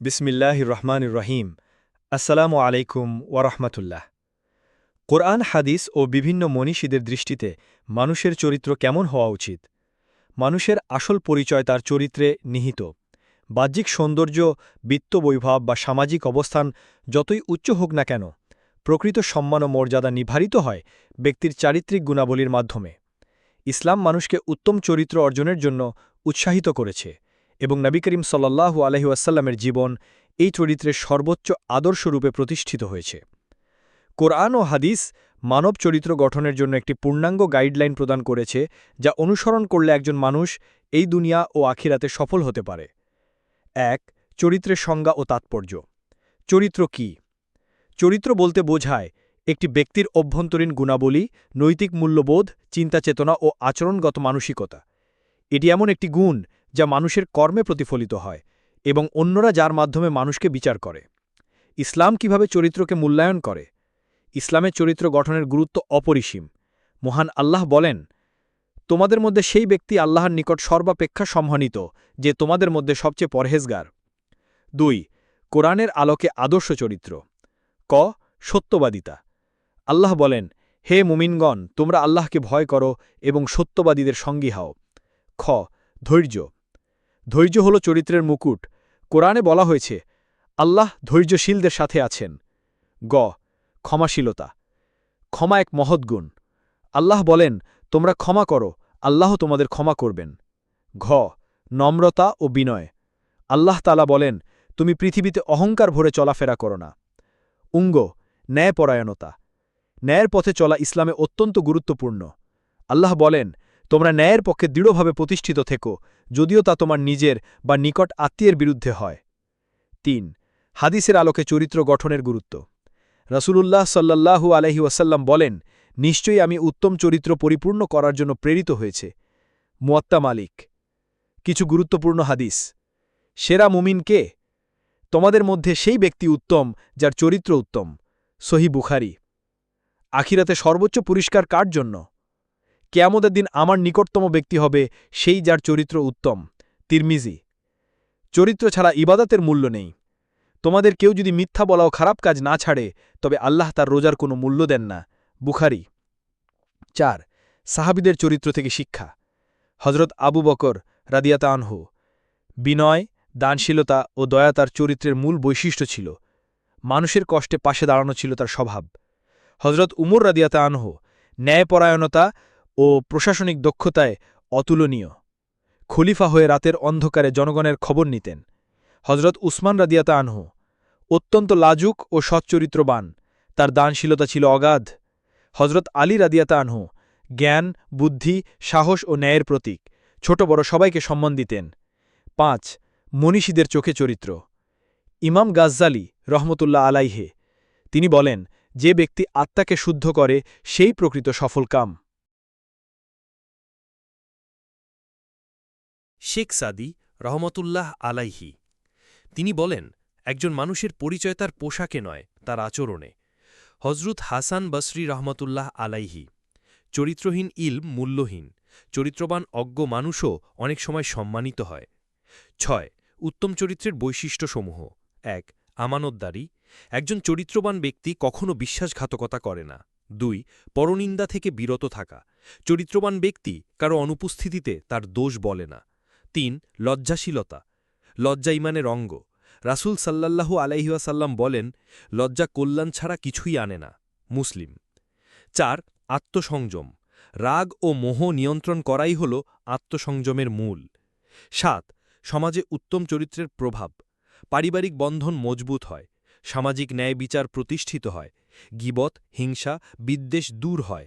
বিসমিল্লাহ রহমান রহিম আসসালামু আলাইকুম ওয়ারহমতুল্লাহ কোরআন, হাদিস ও বিভিন্ন মনীষীদের দৃষ্টিতে মানুষের চরিত্র কেমন হওয়া উচিত? মানুষের আসল পরিচয় তার চরিত্রে নিহিত। বাহ্যিক সৌন্দর্য বিত্তবৈভব বা সামাজিক অবস্থান যতই উচ্চ হোক না কেন, প্রকৃত সম্মান ও মর্যাদা নির্ধারিত হয় ব্যক্তির চারিত্রিক গুণাবলীর মাধ্যমে। ইসলাম মানুষকে উত্তম চরিত্র অর্জনের জন্য উৎসাহিত করেছে। এবং নবী করিম সাল্লাহু আলহিউসাল্লামের জীবন এই চরিত্রের সর্বোচ্চ আদর্শরূপে প্রতিষ্ঠিত হয়েছে। কোরআন ও হাদিস মানব চরিত্র গঠনের জন্য একটি পূর্ণাঙ্গ গাইডলাইন প্রদান করেছে, যা অনুসরণ করলে একজন মানুষ এই দুনিয়া ও আখিরাতে সফল হতে পারে। এক, চরিত্রের সংজ্ঞা ও তাৎপর্য। চরিত্র কি? চরিত্র বলতে বোঝায় একটি ব্যক্তির অভ্যন্তরীণ গুণাবলী, নৈতিক মূল্যবোধ, চিন্তা চেতনা ও আচরণগত মানসিকতা। এটি এমন একটি গুণ যা মানুষের কর্মে প্রতিফলিত হয় এবং অন্যরা যার মাধ্যমে মানুষকে বিচার করে। ইসলাম কীভাবে চরিত্রকে মূল্যায়ন করে? ইসলামের চরিত্র গঠনের গুরুত্ব অপরিসীম। মহান আল্লাহ বলেন, তোমাদের মধ্যে সেই ব্যক্তি আল্লাহর নিকট সর্বাপেক্ষা সম্মানিত, যে তোমাদের মধ্যে সবচেয়ে পরহেজগার। দুই, কোরআনের আলোকে আদর্শ চরিত্র। ক, সত্যবাদিতা। আল্লাহ বলেন, হে মুমিনগণ, তোমরা আল্লাহকে ভয় করো এবং সত্যবাদীদের সঙ্গী হও। খ, ধৈর্য। ধৈর্য হল চরিত্রের মুকুট। কোরআনে বলা হয়েছে, আল্লাহ ধৈর্যশীলদের সাথে আছেন। গ, ক্ষমাশীলতা। ক্ষমা এক মহৎ গুণ। আল্লাহ বলেন, তোমরা ক্ষমা করো, আল্লাহ তোমাদের ক্ষমা করবেন। ঘ, নম্রতা ও বিনয়। আল্লাহ তালা বলেন, তুমি পৃথিবীতে অহংকার ভরে চলাফেরা করো না। উঙ্গ, ন্যায়পরায়ণতা। ন্যায়ের পথে চলা ইসলামে অত্যন্ত গুরুত্বপূর্ণ। আল্লাহ বলেন, তোমরা ন্যায়ের পক্ষে দৃঢ়ভাবে প্রতিষ্ঠিত থেকো যদিও তা তোমার নিজের বা নিকট আত্মীয়ের বিরুদ্ধে হয়। তিন, হাদিসের আলোকে চরিত্র গঠনের গুরুত্ব। রসুলুল্লাহ সাল্লাল্লাহু আলহি ওয়াসাল্লাম বলেন, নিশ্চয়ই আমি উত্তম চরিত্র পরিপূর্ণ করার জন্য প্রেরিত হয়েছে। মুয়াত্তা মালিক। কিছু গুরুত্বপূর্ণ হাদিস। সেরা মুমিন কে? তোমাদের মধ্যে সেই ব্যক্তি উত্তম যার চরিত্র উত্তম। সহি বুখারি। আখিরাতে সর্বোচ্চ পুরস্কার কার জন্য? কেয়ামতের দিন আমার নিকটতম ব্যক্তি হবে সেই যার চরিত্র উত্তম। তিরমিজি, চরিত্র ছাড়া ইবাদতের মূল্য নেই। তোমাদের কেউ যদি মিথ্যা বলাও খারাপ কাজ না ছাড়ে, তবে আল্লাহ তার রোজার কোনো মূল্য দেন না। বুখারি, চার, সাহাবিদের চরিত্র থেকে শিক্ষা। হজরত আবু বকর রাদিয়াতা আনহু, বিনয়, দানশীলতা ও দয়া তার চরিত্রের মূল বৈশিষ্ট্য ছিল। মানুষের কষ্টে পাশে দাঁড়ানো ছিল তার স্বভাব। হজরত উমর রাদিয়াতা আনহু, ন্যায়পরায়ণতা ও প্রশাসনিক দক্ষতায় অতুলনীয়। খলিফা হয়ে রাতের অন্ধকারে জনগণের খবর নিতেন। হজরত উসমান রাদিয়াতা আনহু অত্যন্ত লাজুক ও সচ্চরিত্রবান। তার দানশীলতা ছিল অগাধ। হজরত আলী রাদিয়াতা আনহু জ্ঞান, বুদ্ধি, সাহস ও ন্যায়ের প্রতীক। ছোট বড় সবাইকে সম্মান দিতেন। পাঁচ, মনীষীদের চোখে চরিত্র। ইমাম গাজ্জালি রহমতুল্লাহ আলাইহে তিনি বলেন, যে ব্যক্তি আত্মাকে শুদ্ধ করে, সেই প্রকৃত সফলকাম শেখ সাদি রহমতুল্লাহ আলাইহি। তিনি বলেন, একজন মানুষের পরিচয় তার পোশাকে নয়, তার আচরণে। হজরত হাসান বসরি রহমতুল্লাহ আলাইহি, চরিত্রহীন ইলম মূল্যহীন, চরিত্রবান অজ্ঞ মানুষও অনেক সময় সম্মানিত হয়। ছয়, উত্তম চরিত্রের বৈশিষ্ট্যসমূহ। এক, আমানতদারি। একজন চরিত্রবান ব্যক্তি কখনও বিশ্বাসঘাতকতা করে না। দুই, পরনিন্দা থেকে বিরত থাকা। চরিত্রবান ব্যক্তি কারও অনুপস্থিতিতে তার দোষ বলে না। তিন, লজ্জাশীলতা। লজ্জা ইমানের অঙ্গ। রাসুল সাল্লাল্লাহু আলাইহাসাল্লাম বলেন, লজ্জা কল্যাণ ছাড়া কিছুই আনে না, মুসলিম। চার, আত্মসংযম। রাগ ও মোহ নিয়ন্ত্রণ করাই হল আত্মসংযমের মূল। সাত, সমাজে উত্তম চরিত্রের প্রভাব। পারিবারিক বন্ধন মজবুত হয়, সামাজিক ন্যায় বিচার প্রতিষ্ঠিত হয়, গিবত, হিংসা, বিদ্বেষ দূর হয়,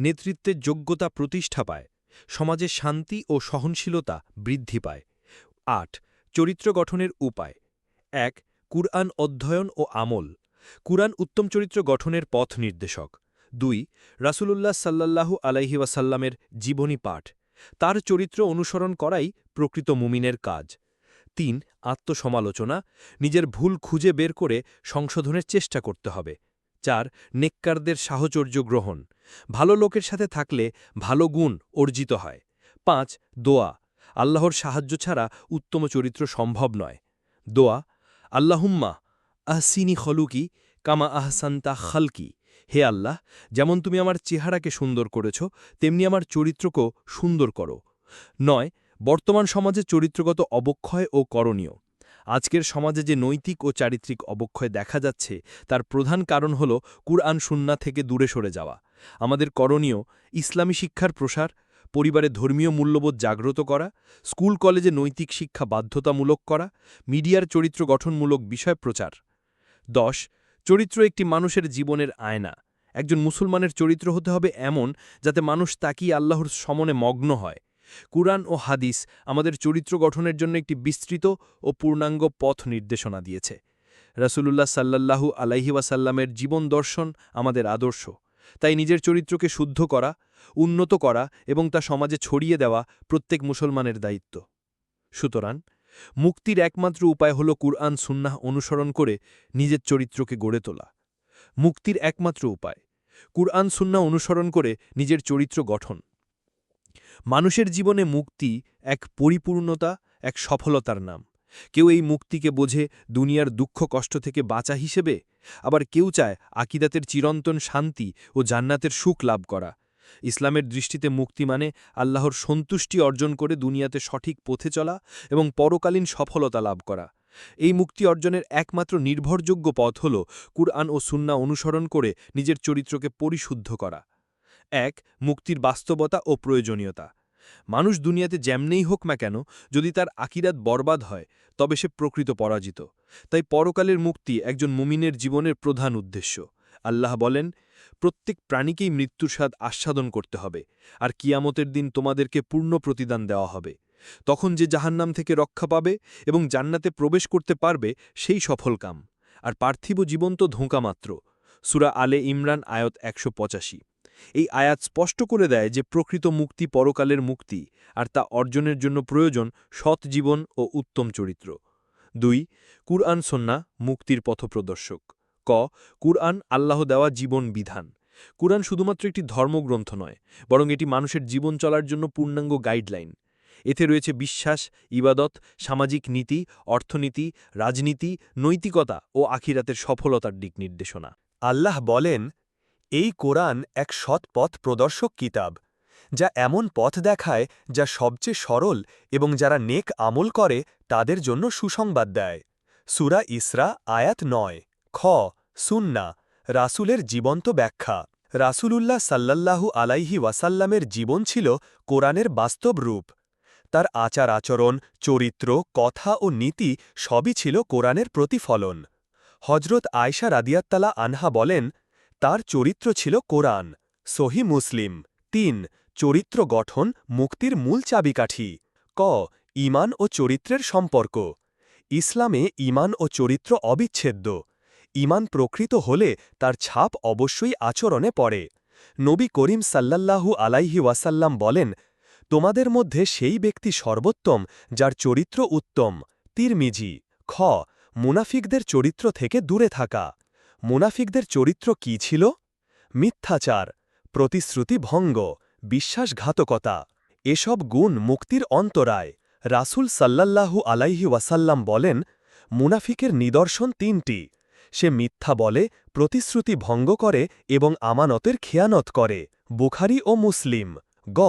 নেতৃত্বের যোগ্যতা প্রতিষ্ঠা পায় সমাজে শান্তি ও সহনশীলতা বৃদ্ধি পায়। আট, চরিত্র গঠনের উপায়। এক, কুরআন অধ্যয়ন ও আমল। কুরআন উত্তম চরিত্র গঠনের পথ নির্দেশক। দুই, রাসূলুল্লাহ সাল্লাল্লাহু আলাইহি ওয়াসাল্লামের জীবনী পাঠ। তার চরিত্র অনুসরণ করাই প্রকৃত মুমিনের কাজ। তিন, আত্মসমালোচনা। নিজের ভুল খুঁজে বের করে সংশোধনের চেষ্টা করতে হবে। চার, নেককারদের সাহচর্য গ্রহণ। ভালো লোকের সাথে থাকলে ভালো গুণ অর্জিত হয়। পাঁচ, দোয়া। আল্লাহর সাহায্য ছাড়া উত্তম চরিত্র সম্ভব নয়। দোয়া, আল্লাহুম্মা আহসিনি খলুকি কামা আহসান্তা খালকি। হে আল্লাহ, যেমন তুমি আমার চেহারাকে সুন্দর করেছ, তেমনি আমার চরিত্রকেও সুন্দর করো। নয়, বর্তমান সমাজে চরিত্রগত অবক্ষয় ও করণীয়। আজকের সমাজে যে নৈতিক ও চারিত্রিক অবক্ষয় দেখা যাচ্ছে, তার প্রধান কারণ হল কুরআন সুন্না থেকে দূরে সরে যাওয়া। আমাদের করণীয় ইসলামী শিক্ষার প্রসার, পরিবারে ধর্মীয় মূল্যবোধ জাগ্রত করা, স্কুল কলেজে নৈতিক শিক্ষা বাধ্যতামূলক করা, মিডিয়ার চরিত্র গঠনমূলক বিষয় প্রচার। দশ, চরিত্র একটি মানুষের জীবনের আয়না। একজন মুসলমানের চরিত্র হতে হবে এমন যাতে মানুষ তাকিয়ে আল্লাহর সমনে মগ্ন হয়। কুরআন ও হাদিস আমাদের চরিত্র গঠনের জন্য একটি বিস্তৃত ও পূর্ণাঙ্গ পথ নির্দেশনা দিয়েছে। রাসূলুল্লাহ সাল্লাল্লাহু আলাইহি ওয়াসাল্লামের জীবন দর্শন আমাদের আদর্শ। তাই নিজের চরিত্রকে শুদ্ধ করা, উন্নত করা এবং তা সমাজে ছড়িয়ে দেওয়া প্রত্যেক মুসলমানের দায়িত্ব। সুতরাং, মুক্তির একমাত্র উপায় হল কুরআন সুন্নাহ অনুসরণ করে নিজের চরিত্রকে গড়ে তোলা। মুক্তির একমাত্র উপায়, কুরআন সুন্নাহ অনুসরণ করে নিজের চরিত্র গঠন। মানুষের জীবনে মুক্তি এক পরিপূর্ণতা, এক সফলতার নাম। কেউ এই মুক্তিকে বোঝে দুনিয়ার দুঃখ কষ্ট থেকে বাঁচা হিসেবে, আবার কেউ চায় আকিদাতের চিরন্তন শান্তি ও জান্নাতের সুখ লাভ করা। ইসলামের দৃষ্টিতে মুক্তি মানে আল্লাহর সন্তুষ্টি অর্জন করে দুনিয়াতে সঠিক পথে চলা এবং পরকালীন সফলতা লাভ করা। এই মুক্তি অর্জনের একমাত্র নির্ভরযোগ্য পথ হল কুরআন ও সুন্না অনুসরণ করে নিজের চরিত্রকে পরিশুদ্ধ করা। এক, মুক্তির বাস্তবতা ও প্রয়োজনীয়তা। মানুষ দুনিয়াতে যেমনেই হোক না কেন, যদি তার আকিরাত বরবাদ হয়, তবে সে প্রকৃত পরাজিত। তাই পরকালের মুক্তি একজন মুমিনের জীবনের প্রধান উদ্দেশ্য। আল্লাহ বলেন, প্রত্যেক প্রাণীকেই মৃত্যুর স্বাদ আস্বাদন করতে হবে, আর কিয়ামতের দিন তোমাদেরকে পূর্ণ প্রতিদান দেওয়া হবে। তখন যে জাহান্নাম থেকে রক্ষা পাবে এবং জান্নাতে প্রবেশ করতে পারবে, সেই সফল কাম। আর পার্থিব জীবন তো ধোঁকা মাত্র। সুরা আলে ইমরান আয়ত একশো এই আয়াত স্পষ্ট করে দেয় যে প্রকৃত মুক্তি পরকালের মুক্তি আর তা অর্জনের জন্য প্রয়োজন সৎ জীবন ও উত্তম চরিত্র। দুই, কুরআন সন্না মুক্তির পথপ্রদর্শক। ক, কুরআন আল্লাহ দেওয়া জীবন বিধান। কুরআন শুধুমাত্র একটি ধর্মগ্রন্থ নয়, বরং এটি মানুষের জীবন চলার জন্য পূর্ণাঙ্গ গাইডলাইন। এতে রয়েছে বিশ্বাস, ইবাদত, সামাজিক নীতি, অর্থনীতি, রাজনীতি, নৈতিকতা ও আখিরাতের সফলতার দিক নির্দেশনা। আল্লাহ বলেন এই কোরআন এক সৎ পথ প্রদর্শক কিতাব, যা এমন পথ দেখায় যা সবচেয়ে সরল এবং যারা নেক আমল করে তাদের জন্য সুসংবাদ দেয়। সুরা ইসরা, আয়াত নয়, খ সুন্না রাসুলের জীবন্ত ব্যাখ্যা। রাসূলুল্লাহ সাল্লাল্লাহু আলাইহি ওয়াসাল্লামের জীবন ছিল কোরআনের বাস্তব রূপ। তার আচার আচরণ, চরিত্র, কথা ও নীতি সবই ছিল কোরআনের প্রতিফলন। হজরত আয়সা রাদিয়াত্তালা আনহা বলেন তার চরিত্র ছিল কোরআন, সহি মুসলিম। তিন, চরিত্র গঠন, মুক্তির মূল চাবিকাঠি। ক ইমান ও চরিত্রের সম্পর্ক। ইসলামে ইমান ও চরিত্র অবিচ্ছেদ্য। ইমান প্রকৃত হলে তার ছাপ অবশ্যই আচরণে পড়ে। নবী করিম সাল্লাল্লাহু আলাইহি ওয়াসাল্লাম বলেন, তোমাদের মধ্যে সেই ব্যক্তি সর্বোত্তম, যার চরিত্র উত্তম। তিরমিজি, খ, মুনাফিকদের চরিত্র থেকে দূরে থাকা। মুনাফিকদের চরিত্র কি ছিল? মিথ্যাচার, প্রতিশ্রুতি ভঙ্গ, বিশ্বাসঘাতকতা, এসব গুণ মুক্তির অন্তরায় রাসুল সাল্লাল্লাহু আলাইহি ওয়াসাল্লাম বলেন, মুনাফিকের নিদর্শন তিনটি। সে মিথ্যা বলে, প্রতিশ্রুতি ভঙ্গ করে এবং আমানতের খেয়ানত করে। বুখারি ও মুসলিম। গ.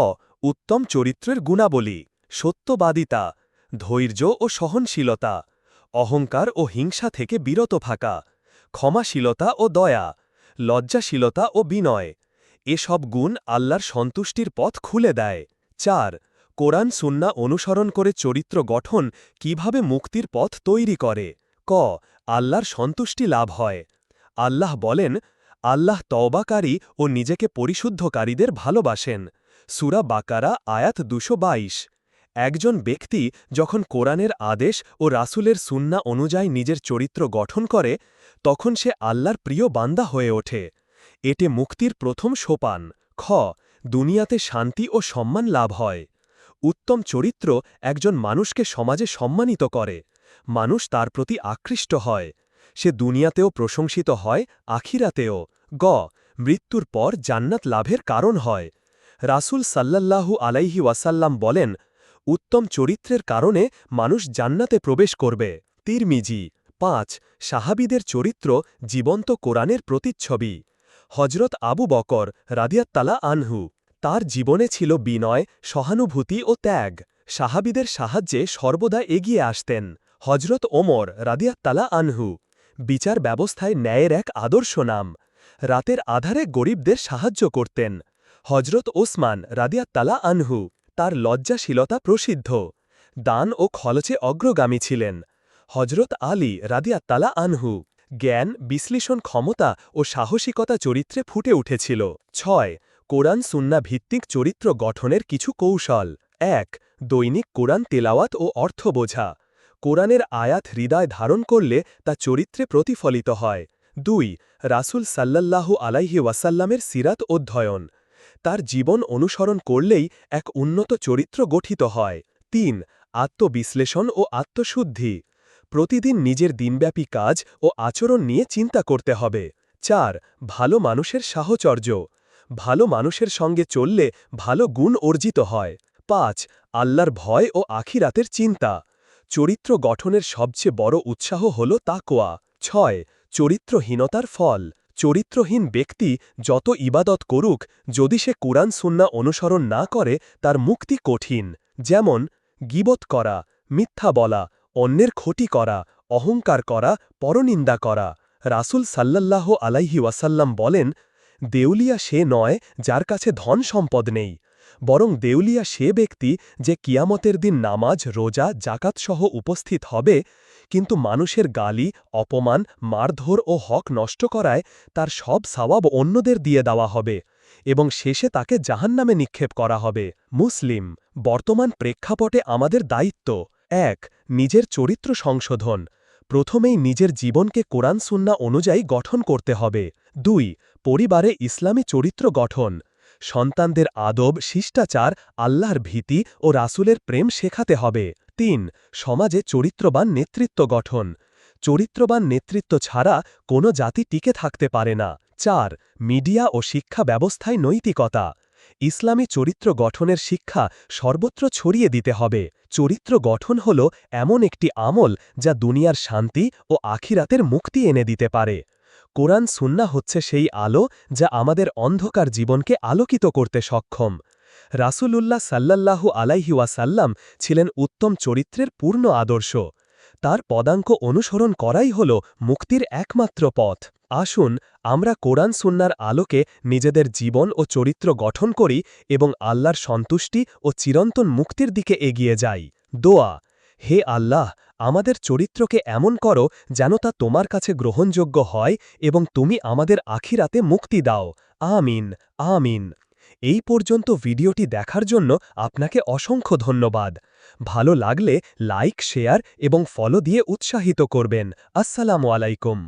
উত্তম চরিত্রের গুণাবলী। সত্যবাদিতা, ধৈর্য ও সহনশীলতা, অহংকার ও হিংসা থেকে বিরত থাকা। ক্ষমাশীলতা ও দয়া, লজ্জাশীলতা ও বিনয়, এসব গুণ আল্লাহর সন্তুষ্টির পথ খুলে দেয়। চার, কোরআন সুন্না অনুসরণ করে চরিত্র গঠন কীভাবে মুক্তির পথ তৈরি করে? ক, আল্লাহর সন্তুষ্টি লাভ হয়। আল্লাহ বলেন, আল্লাহ তওবাকারী ও নিজেকে পরিশুদ্ধকারীদের ভালোবাসেন। সুরা বাকারা, আয়াত দুশো একজন ব্যক্তি যখন কোরআনের আদেশ ও রাসুলের সুন্না অনুযায়ী নিজের চরিত্র গঠন করে তখন সে আল্লাহর প্রিয় বান্দা হয়ে ওঠে। এতে মুক্তির প্রথম সোপান। খ, দুনিয়াতে শান্তি ও সম্মান লাভ হয়। উত্তম চরিত্র একজন মানুষকে সমাজে সম্মানিত করে। মানুষ তার প্রতি আকৃষ্ট হয়। সে দুনিয়াতেও প্রশংসিত হয়, আখিরাতেও। গ, মৃত্যুর পর জান্নাত লাভের কারণ হয়। রাসুল সাল্লাল্লাহু আলাইহি ওয়াসাল্লাম বলেন, উত্তম চরিত্রের কারণে মানুষ জান্নাতে প্রবেশ করবে। তিরমিজি পাঁচ, সাহাবিদের চরিত্র জীবন্ত কোরআনের প্রতিচ্ছবি। হজরত আবু বকর রাদিয়াত্তালা আনহু, তার জীবনে ছিল বিনয়, সহানুভূতি ও ত্যাগ। সাহাবিদের সাহায্যে সর্বদা এগিয়ে আসতেন। হজরত ওমর রাদিয়াত্তালা আনহু, বিচার ব্যবস্থায় ন্যায়ের এক আদর্শ নাম। রাতের আধারে গরিবদের সাহায্য করতেন। হজরত ওসমান রাদিয়াত্তালা আনহু, তার লজ্জাশীলতা প্রসিদ্ধ। দান ও খলচে অগ্রগামী ছিলেন। হজরত আলী রাদিয়াত্তালা আনহু জ্ঞান, বিশ্লেষণ ক্ষমতা ও সাহসিকতা চরিত্রে ফুটে উঠেছিল। ছয়, কোরআন সুন্না ভিত্তিক চরিত্র গঠনের কিছু কৌশল। এক, দৈনিক কোরআন তেলাওয়াত ও অর্থ বোঝা। কোরআনের আয়াত হৃদয় ধারণ করলে তা চরিত্রে প্রতিফলিত হয়। দুই, রাসুল সাল্লাল্লাহু আলাইহি ওয়াসাল্লামের সিরাত অধ্যয়ন। তার জীবন অনুসরণ করলেই এক উন্নত চরিত্র গঠিত হয়। তিন, আত্মবিশ্লেষণ ও আত্মশুদ্ধি। প্রতিদিন নিজের দিনব্যাপী কাজ ও আচরণ নিয়ে চিন্তা করতে হবে। চার, ভালো মানুষের সাহচর্য। ভালো মানুষের সঙ্গে চললে ভালো গুণ অর্জিত হয়। পাঁচ, আল্লাহর ভয় ও আখিরাতের চিন্তা। চরিত্র গঠনের সবচেয়ে বড় উৎসাহ হল তাকোয়া ছয়, চরিত্রহীনতার ফল। চরিত্রহীন ব্যক্তি যত ইবাদত করুক, যদি সে কোরআন সুন্না অনুসরণ না করে, তার মুক্তি কঠিন। যেমন, গিবত করা, মিথ্যা বলা অন্যের ক্ষতি করা, অহংকার করা, পরনিন্দা করা। রাসুল সাল্লাল্লাহ আলাইহি ওয়াসাল্লাম বলেন, দেউলিয়া সে নয় যার কাছে ধন সম্পদ নেই, বরং দেউলিয়া সে ব্যক্তি যে কিয়ামতের দিন নামাজ, রোজা জাকাতসহ উপস্থিত হবে, কিন্তু মানুষের গালি, অপমান, মারধর ও হক নষ্ট করায় তার সব সওয়াব অন্যদের দিয়ে দেওয়া হবে এবং শেষে তাকে জাহান্নামে নিক্ষেপ করা হবে। মুসলিম, বর্তমান প্রেক্ষাপটে আমাদের দায়িত্ব এক, নিজের চরিত্র সংশোধন। প্রথমেই নিজের জীবনকে কোরআন সুন্না অনুযায়ী গঠন করতে হবে। দুই, পরিবারে ইসলামী চরিত্র গঠন। সন্তানদের আদব, শিষ্টাচার, আল্লাহর ভীতি ও রাসুলের প্রেম শেখাতে হবে। তিন, সমাজে চরিত্রবান নেতৃত্ব গঠন। চরিত্রবান নেতৃত্ব ছাড়া কোনো জাতি টিকে থাকতে পারে না। চার, মিডিয়া ও শিক্ষা ব্যবস্থায় নৈতিকতা। ইসলামী চরিত্র গঠনের শিক্ষা সর্বত্র ছড়িয়ে দিতে হবে। চরিত্র গঠন হল এমন একটি আমল যা দুনিয়ার শান্তি ও আখিরাতের মুক্তি এনে দিতে পারে। কোরআন সুন্না হচ্ছে সেই আলো যা আমাদের অন্ধকার জীবনকে আলোকিত করতে সক্ষম। রাসূলুল্লাহ সাল্লাল্লাহু আলাইহি ওয়াসাল্লাম ছিলেন উত্তম চরিত্রের পূর্ণ আদর্শ। তার পদাঙ্ক অনুসরণ করাই হল মুক্তির একমাত্র পথ। আসুন, আমরা কোরআন সুন্নার আলোকে নিজেদের জীবন ও চরিত্র গঠন করি এবং আল্লাহর সন্তুষ্টি ও চিরন্তন মুক্তির দিকে এগিয়ে যাই। দোয়া, হে আল্লাহ, আমাদের চরিত্রকে এমন করো যেন তা তোমার কাছে গ্রহণযোগ্য হয় এবং তুমি আমাদের আখিরাতে মুক্তি দাও। আমিন আমিন। এই পর্যন্ত ভিডিওটি দেখার জন্য আপনাকে অসংখ্য ধন্যবাদ। ভালো লাগলে লাইক, শেয়ার এবং ফলো দিয়ে উৎসাহিত করবেন। আসসালামু আলাইকুম।